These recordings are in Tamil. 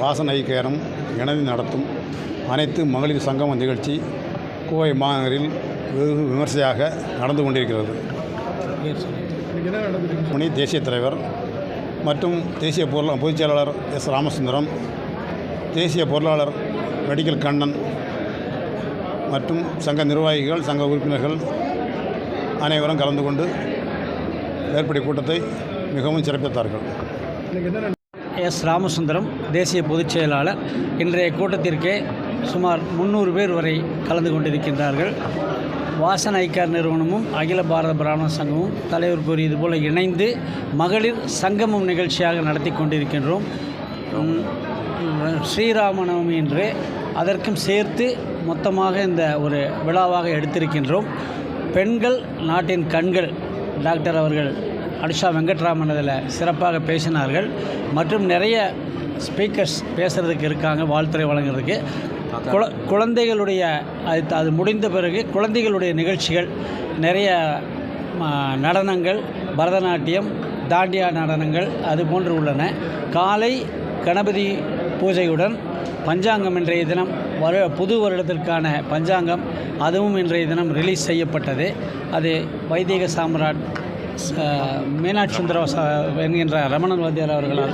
வாசன் ஐக்கியரம் இணைந்து நடத்தும் அனைத்து மகளிர் சங்கம நிகழ்ச்சி கோவை மாநகரில் வெகு விமர்சையாக நடந்து கொண்டிருக்கிறது. முனி தேசிய தலைவர் மற்றும் தேசிய பொருளா பொதுச் செயலாளர் எஸ் ராமசுந்தரம் தேசிய பொருளாளர் மெடிக்கல் கண்ணன் மற்றும் சங்க நிர்வாகிகள் சங்க உறுப்பினர்கள் அனைவரும் கலந்து கொண்டு ஏற்படி கூட்டத்தை மிகவும் சிறப்பித்தார்கள். எஸ் ராமசுந்தரம் தேசிய பொதுச் செயலாளர். இன்றைய கூட்டத்திற்கே சுமார் முந்நூறு பேர் வரை கலந்து கொண்டிருக்கின்றார்கள். வாசன் ஐக்கார் நிறுவனமும் அகில பாரத பிராமண சங்கமும் தலைவர் கூறியது போல இணைந்து மகளிர் சங்கமம் நிகழ்ச்சியாக நடத்தி கொண்டிருக்கின்றோம். ஸ்ரீராமநவமி என்று அதற்கும் சேர்த்து மொத்தமாக இந்த ஒரு விழாவாக எடுத்திருக்கின்றோம். பெண்கள் நாட்டின் கண்கள் டாக்டர் அவர்கள் அனுஷா வெங்கட்ராமன் அதில் சிறப்பாக பேசினார்கள். மற்றும் நிறைய ஸ்பீக்கர்ஸ் பேசுகிறதுக்கு இருக்காங்க வாழ்த்துறை வழங்குறதுக்கு. குழ குழந்தைகளுடைய அது அது முடிந்த பிறகு குழந்தைகளுடைய நிகழ்ச்சிகள் நிறைய நடனங்கள் பரதநாட்டியம் தாண்டியா நடனங்கள் அது போன்று உள்ளன. காலை கணபதி பூஜையுடன் பஞ்சாங்கம் இன்றைய தினம் வரு புது வருடத்திற்கான பஞ்சாங்கம் அதுவும் இன்றைய தினம் ரிலீஸ் செய்யப்பட்டது. அது வைதிக சாம்ராட் மீனாட்சி சுந்தர என்கின்ற ரமணன் வாத்தியார் அவர்களால்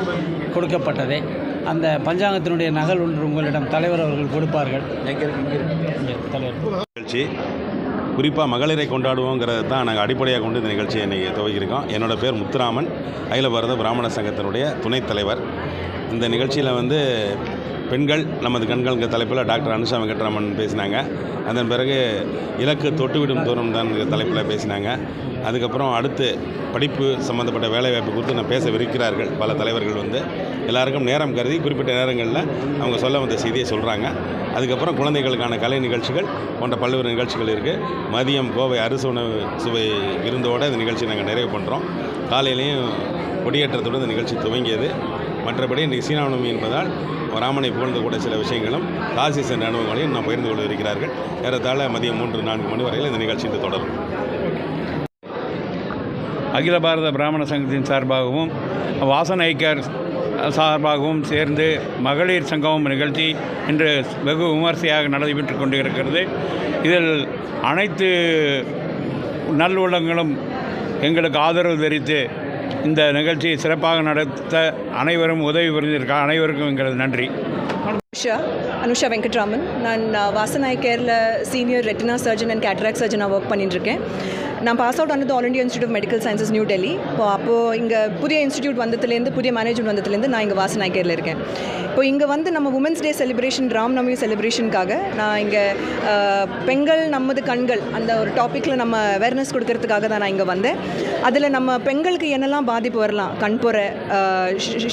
கொடுக்கப்பட்டது. அந்த பஞ்சாங்கத்தினுடைய நகல் ஒன்று உங்களிடம் தலைவர் அவர்கள் கொடுப்பார்கள். தலைவர். நிகழ்ச்சி. குறிப்பாக மகளிரை கொண்டாடுவோங்கிறது தான் நாங்கள் அடிப்படையாக கொண்டு இந்த நிகழ்ச்சியை இன்றைக்கி துவக்கியிருக்கோம். என்னோட பேர் முத்துராமன். அகில பாரத பிராமண சங்கத்தினுடைய துணைத் தலைவர். இந்த நிகழ்ச்சியில் வந்து பெண்கள் நமது கண்களுக்கு தலைப்பில் டாக்டர் அனுஷா வெங்கட்ராமன் பேசினாங்க. அதன் பிறகு இலக்கு தொட்டுவிடும் தூரம் தான் தலைப்பில் பேசினாங்க. அதுக்கப்புறம் அடுத்து படிப்பு சம்மந்தப்பட்ட வேலைவாய்ப்பு குறித்து நான் பேசவிருக்கிறார்கள். பல தலைவர்கள் வந்து எல்லாருக்கும் நேரம் கருதி குறிப்பிட்ட நேரங்களில் அவங்க சொல்ல வந்த செய்தியை சொல்கிறாங்க அதுக்கப்புறம் குழந்தைகளுக்கான கலை நிகழ்ச்சிகள் போன்ற பல்வேறு நிகழ்ச்சிகள் இருக்குது மதியம் கோவை அரிசி உணவு சுவை விருந்தோடு இந்த நிகழ்ச்சி நாங்கள் நிறைவு பண்ணுறோம் காலையிலையும் கொடியேற்றத்துடன் இந்த நிகழ்ச்சி துவங்கியது. மற்றபடி இன்றைக்கு சீனாவணமி என்பதால் ராமனை புகழ்ந்து கூட சில விஷயங்களும் காசி சென்ற அனுபவங்களையும் நாம் பகிர்ந்து கொள்ள இருக்கிறார்கள் ஏறத்தாழ மதியம் மூன்று நான்கு மணி வரையில் இந்த நிகழ்ச்சி இன்று தொடரும். அகில பாரத பிராமண சங்கத்தின் சார்பாகவும் வாசன் ஐக்கியர் சார்பாகவும் சேர்ந்து மகளிர் சங்கமும் நிகழ்ச்சி இன்று வெகு விமர்சையாக நடைபெற்று கொண்டிருக்கிறது. இதில் அனைத்து நல்லுள்ளங்களும் எங்களுக்கு ஆதரவு தெரிவித்து இந்த நிகழ்ச்சியை சிறப்பாக நடத்த அனைவரும் உதவி புரிஞ்சிருக்கா அனைவருக்கும் எங்களது நன்றி. அனுஷா அனுஷா வெங்கட்ராமன். நான் வாசனாய் கேரில் senior retina surgeon and cataract சர்ஜனாக work பண்ணிட்டுருக்கேன் நான் பாஸ் அவுட் ஆனது all India institute of medical sciences new Delhi இப்போ அப்போது இங்கே புதிய இன்ஸ்டியூட் வந்ததுலேருந்து புதிய மேனேஜ்மெண்ட் வந்ததுலேருந்து நான் இங்கே வாசனாய் இருக்கேன். இப்போ இங்கே வந்து நம்ம உமன்ஸ் டே செலிப்ரேஷன் ராம்நவமி செலிப்ரேஷனுக்காக நான் இங்கே பெண்கள் நமது கண்கள் அந்த ஒரு டாப்பிக்கில் நம்ம அவேர்னஸ் கொடுக்கறதுக்காக தான் நான் இங்கே வந்தேன். அதில் நம்ம பெண்களுக்கு என்னெல்லாம் பாதிப்பு வரலாம்? கண்புரை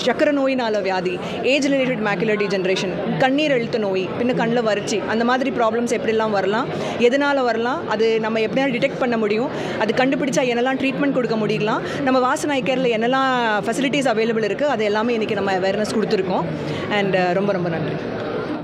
சக்கர நோயினால வியாதி ஏஜ் ரிலேட்டட் மேக்குலர் ஜென்ரேஷன் கண்ணீர் எழுத்து நோய் பின்ன கண்ணில் வறட்சி அந்த மாதிரி ப்ராப்ளம்ஸ் எப்படிலாம் வரலாம்? எதனால் வரலாம்? அது நம்ம எப்படியாவது டிடெக்ட் பண்ண முடியும். அது கண்டுபிடிச்சா என்னெல்லாம் ட்ரீட்மெண்ட் கொடுக்க முடியலாம் நம்ம வாசனாய் கேரில் என்னெல்லாம் ஃபெசிலிட்டிஸ் அவைலபிள் இருக்குது அது எல்லாமே இன்றைக்கி நம்ம அவேர்னஸ் கொடுத்துருக்கோம். அண்ட் ரொம்ப ரொம்ப நன்றி.